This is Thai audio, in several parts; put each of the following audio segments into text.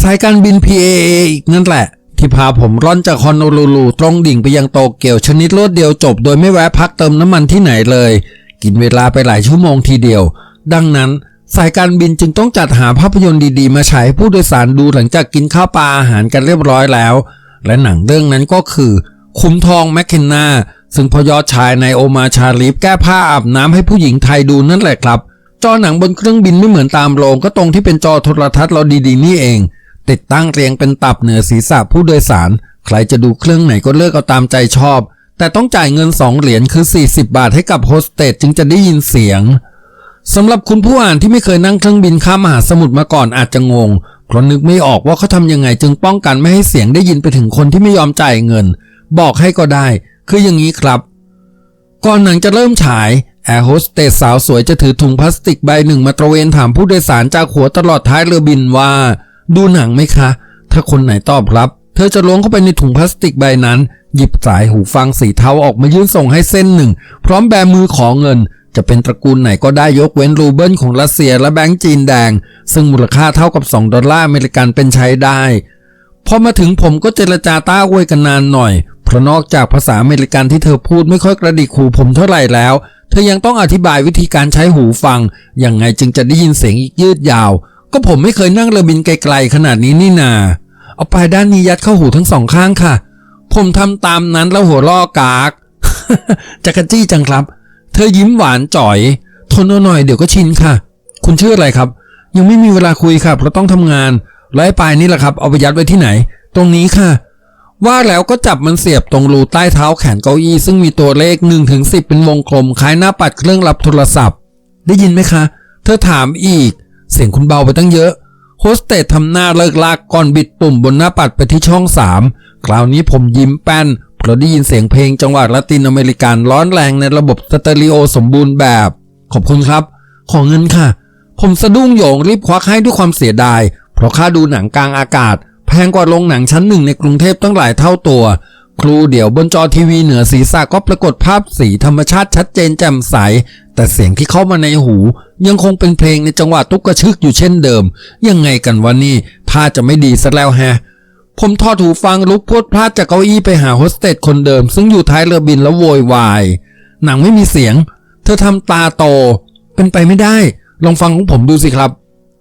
สายการบิน PAA อีกนั่นแหละ ที่พาผมร่อนจากฮอนโนลูลูตรงดิ่งไปยังโตเกียวชนิดรวดเดียวจบ โดยไม่แวะพักเติมน้ำมันที่ไหนเลย กินเวลาไปหลายชั่วโมงทีเดียว ดังนั้นสายการบินจึงต้องจัดหาภาพยนตร์ดีๆ มาฉายให้ผู้โดยสารดูหลังจากกินข้าวปลาอาหารกันเรียบร้อยแล้ว และหนังเรื่องนั้นก็คือขุมทองแมคเคนนาซึ่งพยอดชายในโอมาชาลิฟแก้ผ้าอาบน้ำให้ผู้หญิงไทยดูนั่นแหละครับ จอหนังบนเครื่องบินไม่เหมือนตามโรงก็ตรงที่เป็นจอโทรทัศน์เราดีๆ นี่เอง ติดตั้งเรียงเป็นตับเหนือศีรษะผู้โดยสาร ใครจะดูเครื่องไหนก็เลือกเอาตามใจชอบ แต่ต้องจ่ายเงิน 2 เหรียญคือ 40 บาทให้กับโฮสเตสจึงจะได้ยินเสียงสำหรับคุณผู้อ่านที่ไม่เคยนั่งเครื่องบินข้ามมหาสมุทรมาก่อนอาจจะงง เพราะนึกไม่ออกว่าเขาทำยังไงจึงป้องกันไม่ให้เสียงได้ยินไปถึงคนที่ไม่ยอมจ่ายเงิน บอกให้ก็ได้ คืออย่างนี้ครับ ก่อนหนังจะเริ่มฉายแอร์โฮสเตสสาวสวยจะถือถุงพลาสติกใบหนึ่งมาตระเวนถามผู้โดยสารจากหัวตลอดท้ายเรือบินว่า ดูหนังไหมคะ ถ้าคนไหนตอบรับ เธอจะล้วงเข้าไปในถุงพลาสติกใบนั้น หยิบสายหูฟังสีเทาออกมายื่นส่งให้เส้นหนึ่ง พร้อมแบมือขอเงิน จะเป็นตระกูลไหนก็ได้ยกเว้นรูเบิลของรัสเซียและแบงก์จีนแดง ซึ่งมูลค่าเท่ากับ 2 ดอลลาร์อเมริกันเป็นใช้ได้พอมาถึงผมก็เจรจาต้าอวยกันนานหน่อย เพราะนอกจากภาษาอเมริกันที่เธอพูดไม่ค่อยกระดิกหูผมเท่าไหร่แล้ว เธอยังต้องอธิบายวิธีการใช้หูฟังยังไงจึงจะได้ยินเสียงอีกยืดยาว ก็ผมไม่เคยนั่งเรือบินไกลๆขนาดนี้นี่นา เอาปลายด้านนี้ยัดเข้าหูทั้งสองข้างค่ะ ผมทำตามนั้นแล้วหัวล่อกากจักรจี้จังครับ เธอยิ้มหวานจ่อย ทนเอาหน่อยเดี๋ยวก็ชินค่ะ คุณชื่ออะไรครับ ยังไม่มีเวลาคุยค่ะเพราะต้องทำงานแล้วไอ้ปลายนี่แหละครับ เอาไปยัดไว้ที่ไหน ตรงนี้ค่ะ ว่าแล้วก็จับมันเสียบตรงรูใต้เท้าแขนเก้าอี้ซึ่งมีตัวเลข1ถึง10เป็นวงกลมคล้ายหน้าปัดเครื่องรับโทรศัพท์ ได้ยินไหมคะ เธอถามอีก เสียงคุณเบาไปตั้งเยอะ โฮสเตสทำหน้าเลิกลากก่อนบิดปุ่มบนหน้าปัดไปที่ช่อง3คราวนี้ผมยิ้มแป้นเพราะได้ยินเสียงเพลงจังหวะละตินอเมริกันร้อนแรงในระบบสเตอริโอสมบูรณ์แบบ ขอบคุณครับ ขอเงินค่ะ ผมสะดุ้งโหยงรีบควักให้ด้วยความเสียดาย เพราะค่าดูหนังกลางอากาศ แพงกว่าโรงหนังชั้นหนึ่งในกรุงเทพตั้งหลายเท่าตัว ครูเดี๋ยวบนจอทีวีเหนือศีรษะก็ปรากฏภาพสีธรรมชาติชัดเจนแจ่มใส แต่เสียงที่เข้ามาในหู ยังคงเป็นเพลงในจังหวะตุกกระชึกอยู่เช่นเดิม ยังไงกันวะนี่ถ้าจะไม่ดีซะแล้วแฮะผมทอดหูฟังลุกพรวดพลาดจากเก้าอี้ไปหาโฮสเตสคนเดิม ซึ่งอยู่ท้ายเรือบินแล้วโวยวายหนังไม่มีเสียง เธอทำตาโต เป็นไปไม่ได้ ลองฟังของผมดูสิครับ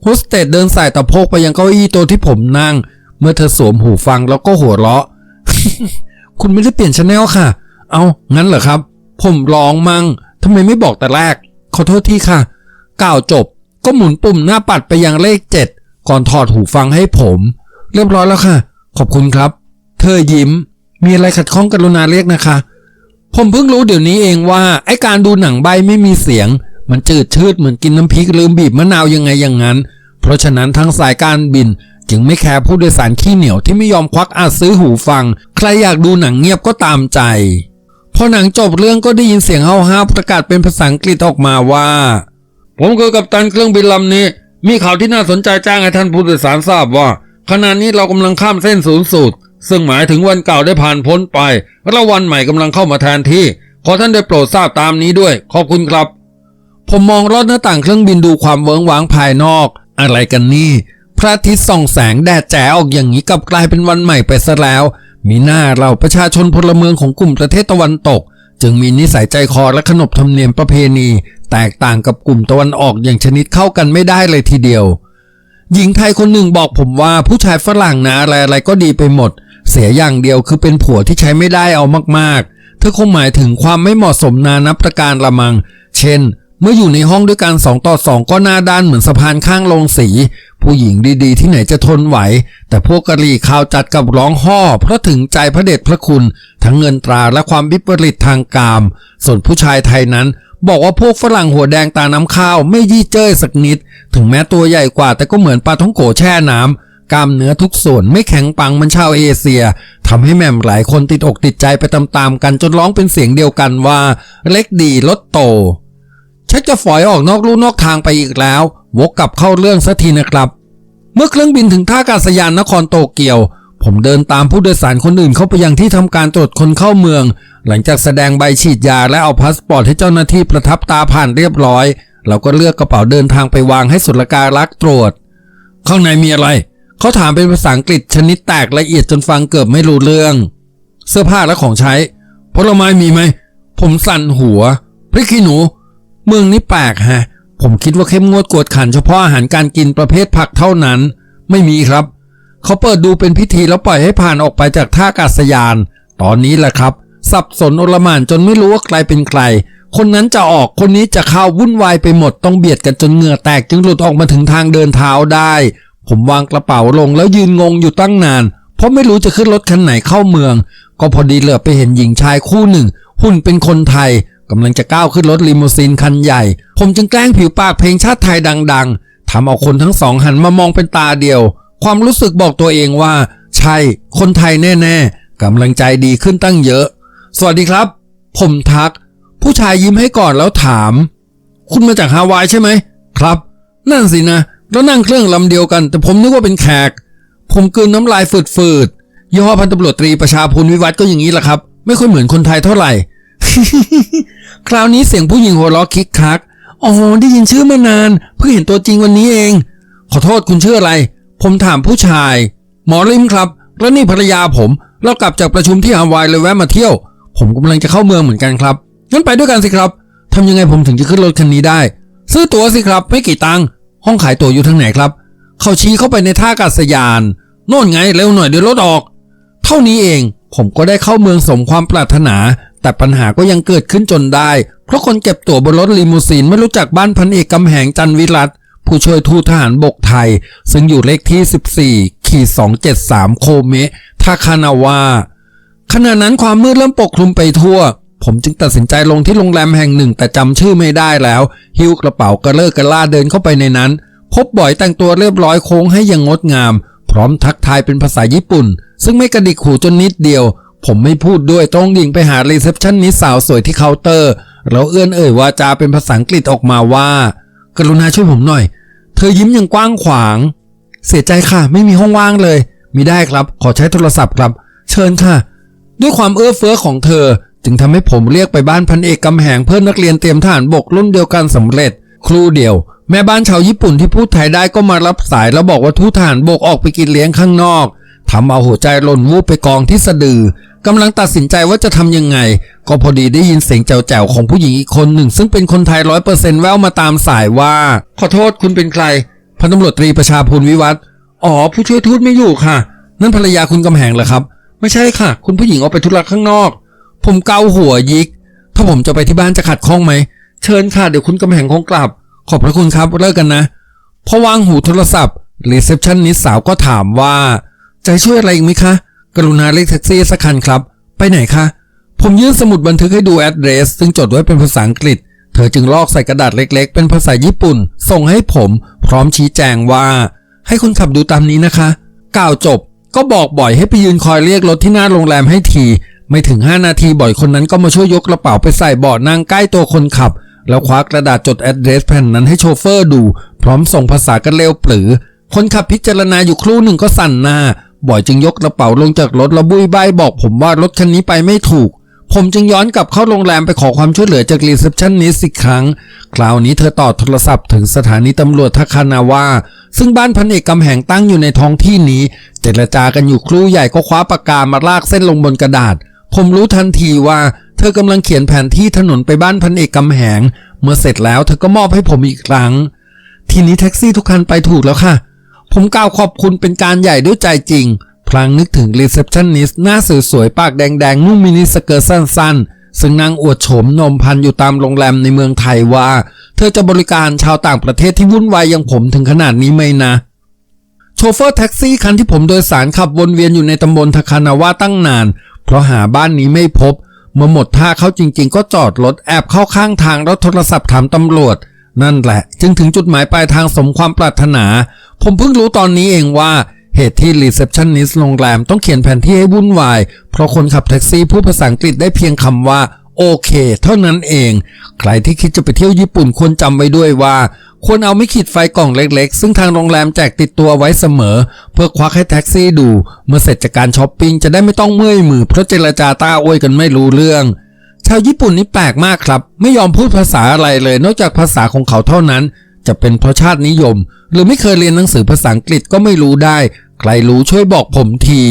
โฮสเตสเดินสายตะโพกไปยังเก้าอี้ตัวที่ผมนั่ง เมื่อเธอสวมหูฟังแล้วก็หัวเราะ คุณไม่ได้เปลี่ยนชแนลค่ะ เอางั้นเหรอครับ ผมร้องมั่งทำไมไม่บอกแต่แรก ขอโทษที่ค่ะ กล่าวจบ ก็หมุนปุ่มหน้าปัดไปยังเลขเจ็ดก่อนถอดหูฟังให้ผม เรียบร้อยแล้วค่ะ ขอบคุณครับ เธอยิ้ม มีอะไรขัดข้องกรุณาเรียกนะคะ ผมเพิ่งรู้เดี๋ยวนี้เองว่าไอการดูหนังใบไม่มีเสียง มันจืดชืดเหมือนกินน้ำพริกลืมบีบมะนาวยังไงอย่างนั้น เพราะฉะนั้นทั้งสายการบิน จึงไม่แคร์ผู้โดยสารขี้เหนียวที่ไม่ยอมควักอาซื้อหูฟัง ใครอยากดูหนังเงียบก็ตามใจ พอหนังจบเรื่องก็ได้ยินเสียงห้าวๆประกาศเป็นภาษาอังกฤษออกมาว่า ผมคือกัปตันเครื่องบินลำนี้ มีข่าวที่น่าสนใจจ้างให้ท่านผู้โดยสารทราบว่าขณะนี้เรากำลังข้ามเส้นศูนย์สูตรซึ่งหมายถึงวันเก่าได้ผ่านพ้นไป และวันใหม่กำลังเข้ามาแทนที่ ขอท่านได้โปรดทราบตามนี้ด้วย ขอบคุณครับ ผมมองรอดหน้าต่างเครื่องบินดูความเวิงว้างภายนอก อะไรกันนี่ พระอาทิตย์ส่องแสงแดดแจ๋ออกอย่างนี้กลับกลายเป็นวันใหม่ไปซะแล้ว มีหน้าเราประชาชนพลเมืองของกลุ่มประเทศตะวันตก จึงมีนิสัยใจคอและขนบธรรมเนียมประเพณี แตกต่างกับกลุ่มตะวันออกอย่างชนิดเข้ากันไม่ได้เลยทีเดียว หญิงไทยคนหนึ่งบอกผมว่าผู้ชายฝรั่งนะอะไรอะไรก็ดีไปหมด เสียอย่างเดียวคือเป็นผัวที่ใช้ไม่ได้เอามากๆ เธอคงหมายถึงความไม่เหมาะสมนานับประการละมัง เช่น เมื่ออยู่ในห้องด้วยกันสองต่อสองก็หน้าด้านเหมือนสะพานข้างลงสี ผู้หญิงดีๆ ที่ไหนจะทนไหว แต่พวกกะหรี่ข่าวจัดกับร้องห่อเพราะถึงใจพระเดชพระคุณ ทั้งเงินตราและความวิปริตทางกาม ส่วนผู้ชายไทยนั้น บอกว่าพวกฝรั่งหัวแดงตาน้ำข้าวไม่ยี่เจ้ยสักนิด ถึงแม้ตัวใหญ่กว่าแต่ก็เหมือนปลาท้องโกแช่น้ำกล้ามเนื้อทุกส่วนไม่แข็งปังเหมันชาวเอเชียทำให้แม่มหลายคนติดอกติดใจไปตามๆกันจนร้องเป็นเสียงเดียวกันว่า เล็กดีลดโต ชักจะฝอยออกนอกลู่นอกทางไปอีกแล้ว วกกลับเข้าเรื่องสักทีนะครับ เมื่อเครื่องบินถึงท่าอากาศยานนครโตเกียว ผมเดินตามผู้โดยสารคนอื่นเข้าไปยังที่ทำการตรวจคนเข้าเมือง หลังจากแสดงใบฉีดยาและเอาพาสปอร์ตให้เจ้าหน้าที่ประทับตาผ่านเรียบร้อย เราก็เลือกกระเป๋าเดินทางไปวางให้ศุลการักตรวจ ข้างในมีอะไร เขาถามเป็นภาษาอังกฤษชนิดแตกละเอียดจนฟังเกือบไม่รู้เรื่อง เสื้อผ้าและของใช้ผลไม้มีไหมผมสั่นหัวพริกขี้หนู เมืองนี้แปลกฮะ ผมคิดว่าเข้มงวดกวดขันเฉพาะอาหารการกินประเภทผักเท่านั้น ไม่มีครับ เขาเปิดดูเป็นพิธีแล้วปล่อยให้ผ่านออกไปจากท่าอากาศยาน ตอนนี้แหละครับ สับสนโอลหมานจนไม่รู้ว่าใครเป็นใคร คนนั้นจะออกคนนี้จะเข้าวุ่นวายไปหมดต้องเบียดกันจนเหงื่อแตกจึงหลุดออกมาถึงทางเดินเท้าได้ ผมวางกระเป๋าลงแล้วยืนงงอยู่ตั้งนาน เพราะไม่รู้จะขึ้นรถคันไหนเข้าเมือง ก็พอดีเหลือไปเห็นหญิงชายคู่หนึ่ง หุ่นเป็นคนไทย กำลังจะก้าวขึ้นรถลิมูซีนคันใหญ่ ผมจึงแกล้งผิวปากเพลงชาติไทยดัง ๆทำเอาคนทั้งสองหันมามองเป็นตาเดียว ความรู้สึกบอกตัวเองว่า ใช่ คนไทยแน่ๆกำลังใจดีขึ้นตั้งเยอะ สวัสดีครับ ผมทัก ผู้ชายยิ้มให้ก่อนแล้วถาม คุณมาจากฮาวายใช่ไหมครับ นั่นสินะแล้วนั่งเครื่องลำเดียวกัน แต่ผมนึกว่าเป็นแขก ผมกลืนน้ำลายฝืดๆยี่ห้อพันตำรวจตรีประชาพลวิวัฒน์ก็อย่างนี้แหละครับ ไม่ค่อยเหมือนคนไทยเท่าไหร่ คราวนี้เสียงผู้หญิงหัวเราะคิกคัก อ๋อ ได้ยินชื่อมานาน เพิ่งเห็นตัวจริงวันนี้เอง ขอโทษคุณชื่ออะไร ผมถามผู้ชาย หมอริมครับ แล้วนี่ภรรยาผม เรากลับจากประชุมที่ฮาวายเลยแวะมาเที่ยว ผมกำลังจะเข้าเมืองเหมือนกันครับ งั้นไปด้วยกันสิครับทำยังไงผมถึงจะขึ้นรถคันนี้ได้ ซื้อตั๋วสิครับ ไม่กี่ตังค์ ห้องขายตั๋วอยู่ทางไหนครับ เขาชี้เข้าไปในท่าอากาศยาน โน่นไง เร็วหน่อยเดี๋ยวรถออก เท่านี้เอง ผมก็ได้เข้าเมืองสมความปรารถนา แต่ปัญหาก็ยังเกิดขึ้นจนได้ เพราะคนเก็บตั๋วบนรถลีมูซีนไม่รู้จักบ้านพันเอกกำแหงจันวิรัตผู้ช่วยทูตทหารบกไทย ซึ่งอยู่เลขที่ 14 ขีด 273 โคเมะทาคานาวาขณะนั้นความมืดเริ่มปกคลุมไปทั่ว ผมจึงตัดสินใจลงที่โรงแรมแห่งหนึ่งแต่จำชื่อไม่ได้แล้ว หิ้วกระเป๋ากระเลิกกระล่าเดินเข้าไปในนั้น พบบ่อยแต่งตัวเรียบร้อยโค้งให้อยังงดงาม พร้อมทักทายเป็นภาษาญี่ปุ่น ซึ่งไม่กระดิกหูจนนิดเดียว ผมไม่พูดด้วยต้องดิ่งไปหารีเซพชันนิสสาวสวยที่เคาน์เตอร์ แล้วเอื้อนเอ่ยวาจาเป็นภาษาอังกฤษออกมาว่า กรุณาช่วยผมหน่อย เธอยิ้มอย่างกว้างขวาง เสียใจค่ะ ไม่มีห้องว่างเลยมิได้ครับ ขอใช้โทรศัพท์ครับ เชิญค่ะ ด้วยความเอื้อเฟื้อของเธอ จึงทำให้ผมเรียกไปบ้านพันเอกกำแหงเพื่อนนักเรียนเตรียมทหารบกรุ่นเดียวกันสำเร็จ ครูเดียว แม่บ้านชาวญี่ปุ่นที่พูดไทยได้ก็มารับสายแล้วบอกว่าทูตทหารบกออกไปกินเลี้ยงข้างนอกทำเอาหัวใจหล่นวูบไปกองที่สะดือกำลังตัดสินใจว่าจะทำยังไง ก็พอดีได้ยินเสียงแจ๋วๆของผู้หญิงอีกคนหนึ่ง ซึ่งเป็นคนไทยร้อยเปอร์เซนต์แววมาตามสายว่า ขอโทษคุณเป็นใครพันตำรวจตรีประชาพลวิวัฒน์อ๋อ ผู้ช่วยทูตไม่อยู่ค่ะ นั่นภรรยาคุณกำแหงเหรอครับ ไม่ใช่ค่ะ คุณผู้หญิงออกไปธุระข้างนอก ผมเกาหัวยิก ถ้าผมจะไปที่บ้านจะขัดข้องไหม เชิญค่ะ เดี๋ยวคุณกำแหงคงกลับ ขอบพระคุณครับเลิกกันนะพอวางหูโทรศัพท์รีเซพชันนิสสาวก็ถามว่าจะช่วยอะไรอีกไหมคะ กรุณาเรียกแท็กซี่สักคันครับ ไปไหนคะ ผมยื่นสมุดบันทึกให้ดูแอดเดรสซึ่งจดไว้เป็นภาษาอังกฤษ เธอจึงลอกใส่กระดาษเล็กๆ เป็นภาษาญี่ปุ่น ส่งให้ผมพร้อมชี้แจงว่า ให้คนขับดูตามนี้นะคะกล่าวจบก็บอกบ่อยให้ไปยืนคอยเรียกรถที่หน้าโรงแรมให้ที ไม่ถึง 5 นาทีบ่อยคนนั้นก็มาช่วยยกกระเป๋าไปใส่เบาะนั่งใกล้ตัวคนขับ แล้วคว้ากระดาษจดแอดเดรสแผ่นนั้นให้โชเฟอร์ดู พร้อมส่งภาษากันเร็วปรือ คนขับพิจารณาอยู่ครู่หนึ่งก็สั่นหน้า บ่อยจึงยกกระเป๋าลงจากรถแล้วบุยใบบอกผมว่ารถคันนี้ไปไม่ถูก ผมจึงย้อนกลับเข้าโรงแรมไปขอความช่วยเหลือจากรีเซพชันนิสอีกครั้ง คราวนี้เธอต่อโทรศัพท์ถึงสถานีตำรวจทาคานาวาซึ่งบ้านพันเอกกำแหงตั้งอยู่ในท้องที่นี้ เจรจากันอยู่ครู่ใหญ่ก็คว้าปากกามาลากเส้นลงบนกระดาษ ผมรู้ทันทีว่า เธอกำลังเขียนแผนที่ถนนไปบ้านพันเอกกำแหง เมื่อเสร็จแล้วเธอก็มอบให้ผมอีกครั้ง ทีนี้แท็กซี่ทุกคันไปถูกแล้วค่ะ ผมกล่าวขอบคุณเป็นการใหญ่ด้วยใจจริง พลางนึกถึงรีเซพชันนิสหน้าสวยๆ ปากแดงๆ นุ่มมินิสเกิร์ตสั้นๆ ซึ่งนางอวดโฉมนมพันอยู่ตามโรงแรมในเมืองไทยว่า เธอจะบริการชาวต่างประเทศที่วุ่นวายอย่างผมถึงขนาดนี้ไหมนะโชเฟอร์แท็กซี่คันที่ผมโดยสารขับวนเวียนอยู่ในตำบลทคานาวาตั้งนาน เพราะหาบ้านนี้ไม่พบ เมื่อหมดท่าเข้าจริง ๆ ก็จอดรถแอบเข้าข้างทางแล้วโทรศัพท์ถามตำรวจ นั่นแหละ จึงถึงจุดหมายปลายทางสมความปรารถนา ผมเพิ่งรู้ตอนนี้เองว่าเหตุที่รีเซพชันนิสโรงแรมต้องเขียนแผนที่ให้วุ่นวาย เพราะคนขับแท็กซี่พูดภาษาอังกฤษได้เพียงคำว่า โอเค เท่านั้นเอง ใครที่คิดจะไปเที่ยวญี่ปุ่นควรจำไว้ด้วยว่าควรเอาไม่ขีดไฟกล่องเล็กๆ ซึ่งทางโรงแรมแจกติดตัวไว้เสมอ เพื่อควักให้แท็กซี่ดู เมื่อเสร็จจากการช้อปปิ้งจะได้ไม่ต้องเมื่อยมือเพราะเจรจาต้าอวยกันไม่รู้เรื่อง ชาวญี่ปุ่นนี่แปลกมากครับ ไม่ยอมพูดภาษาอะไรเลย นอกจากภาษาของเขาเท่านั้น จะเป็นเพราะชาตินิยม หรือไม่เคยเรียนหนังสือภาษาอังกฤษก็ไม่รู้ได้ ใครรู้ช่วยบอกผมที